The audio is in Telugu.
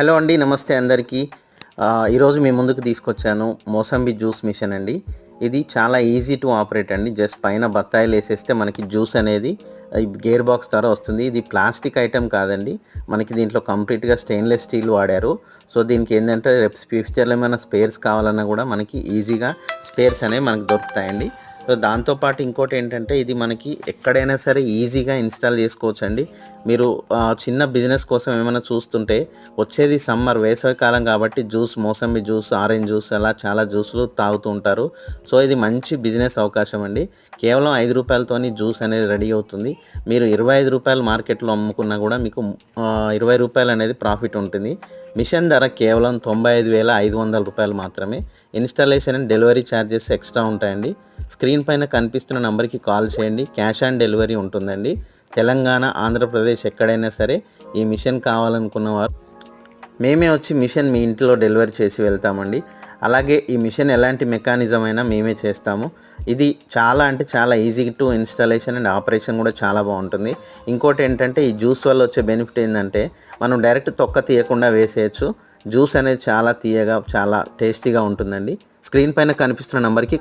హలో అండి నమస్తే అందరికీ. ఈరోజు మీ ముందుకు తీసుకొచ్చాను మోసంబి జ్యూస్ మిషన్ అండి. ఇది చాలా ఈజీ టు ఆపరేట్ అండి. జస్ట్ పైన బత్తాయిలు వేసేస్తే మనకి జ్యూస్ అనేది గేర్ బాక్స్ ద్వారా వస్తుంది. ఇది ప్లాస్టిక్ ఐటెం కాదండి. మనకి దీంట్లో కంప్లీట్గా స్టెయిన్లెస్ స్టీల్ వాడారు. సో దీనికి ఏంటంటే రేపు ఫ్యూచర్లో ఏమైనా స్పేర్స్ కావాలన్నా కూడా మనకి ఈజీగా స్పేర్స్ అనేవి మనకి దొరుకుతాయండి. సో దాంతోపాటు ఇంకోటి ఏంటంటే ఇది మనకి ఎక్కడైనా సరే ఈజీగా ఇన్స్టాల్ చేసుకోవచ్చు అండి మీరు చిన్న బిజినెస్ కోసం ఏమైనా చూస్తుంటే వచ్చేది సమ్మర్ వేసవికాలం కాబట్టి juice mosambi juice orange juice అలా చాలా జ్యూస్లు తాగుతూ ఉంటారు. సో ఇది మంచి బిజినెస్ అవకాశం అండి. కేవలం ఐదు రూపాయలతోని జ్యూస్ అనేది రెడీ అవుతుంది. మీరు ఇరవై ఐదు రూపాయలు మార్కెట్లో అమ్ముకున్నా కూడా మీకు ఇరవై రూపాయలు అనేది ప్రాఫిట్ ఉంటుంది. మిషన్ ధర కేవలం తొంభై ఐదు వేల ఐదు వందల రూపాయలు మాత్రమే. Installation and delivery charges extra ఉంటాయండి. స్క్రీన్ పైన కనిపిస్తున్న నెంబర్కి కాల్ చేయండి. క్యాష్ ఆన్ డెలివరీ ఉంటుందండి. తెలంగాణ ఆంధ్రప్రదేశ్ ఎక్కడైనా సరే ఈ మిషన్ కావాలనుకున్న వారు మేమే వచ్చి మిషన్ మీ ఇంట్లో డెలివరీ చేసి వెళ్తామండి. అలాగే ఈ మిషన్ ఎలాంటి మెకానిజం అయినా మేమే చేస్తాము. ఇది చాలా అంటే చాలా easy to installation and operation కూడా చాలా బాగుంటుంది. ఇంకోటి ఏంటంటే ఈ జ్యూస్ వల్ల వచ్చే బెనిఫిట్ ఏంటంటే మనం డైరెక్ట్ తొక్క తీయకుండా వేసేయచ్చు. జ్యూస్ అనేది చాలా తీయగా చాలా టేస్టీగా ఉంటుందండి. స్క్రీన్ పైన కనిపిస్తున్న నెంబర్కి